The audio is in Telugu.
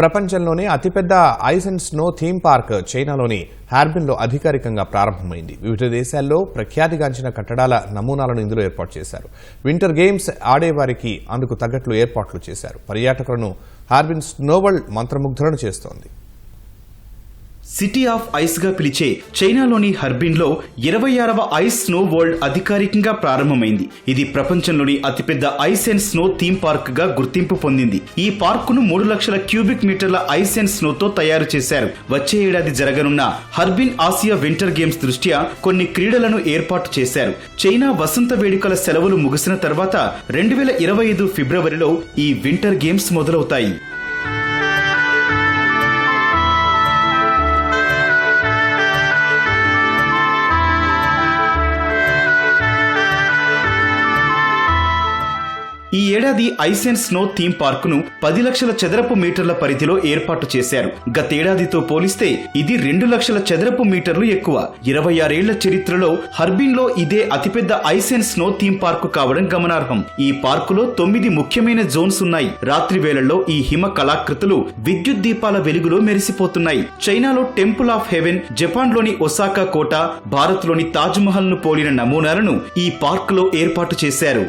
ప్రపంచంలోనే అతిపెద్ద ice and snow theme park చైనాలోని హార్బిన్లో అధికారికంగా ప్రారంభమైంది. వివిధ దేశాల్లో ప్రఖ్యాతిగాంచిన కట్టడాల నమూనాలను ఇందులో ఏర్పాటు చేశారు. వింటర్ గేమ్స్ ఆడేవారికి అందుకు తగ్గట్లు ఏర్పాట్లు చేశారు. పర్యాటకులను హార్బిన్ స్నోవల్డ్ మంత్రముగ్ధులను చేస్తోంది. సిటీ ఆఫ్ ఐస్గా పిలిచే చైనాలోని హర్బిన్లో ఇరవై ఆరవ ఐస్ స్నో వరల్డ్ అధికారికంగా ప్రారంభమైంది. ఇది ప్రపంచంలోని అతిపెద్ద ఐస్ అండ్ స్నో థీమ్ పార్క్గా గుర్తింపు పొందింది. ఈ పార్కును మూడు లక్షల క్యూబిక్ మీటర్ల ఐస్ అండ్ స్నో తో తయారు చేశారు. వచ్చే ఏడాది జరగనున్న హర్బిన్ ఆసియా వింటర్ గేమ్స్ దృష్ట్యా కొన్ని క్రీడలను ఏర్పాటు చేశారు. చైనా వసంత వేడుకల సెలవులు ముగిసిన తర్వాత రెండు వేల ఇరవై ఐదు ఫిబ్రవరిలో ఈ వింటర్ గేమ్స్ మొదలవుతాయి. ఈ ఏడాది ఐస్ అండ్ స్నో థీమ్ పార్క్ను పది లక్షల చదరపు మీటర్ల పరిధిలో ఏర్పాటు చేశారు. గతేడాదితో పోలిస్తే ఇది రెండు లక్షల చదరపు మీటర్లు ఎక్కువ. ఇరవై ఆరేళ్ళ చరిత్రలో హర్బిన్లో ఇదే అతిపెద్ద ice and snow theme park కావడం గమనార్హం. ఈ పార్కులో తొమ్మిది ముఖ్యమైన జోన్స్ ఉన్నాయి. రాత్రి వేళల్లో ఈ హిమ కళాకృతులు విద్యుత్ దీపాల వెలుగులో మెరిసిపోతున్నాయి. చైనాలో టెంపుల్ ఆఫ్ హెవెన్ జపాన్లోని ఒసాకా కోట భారత్లోని తాజ్ మహల్ను పోలిన నమూనాలను ఈ పార్క్లో ఏర్పాటు చేశారు.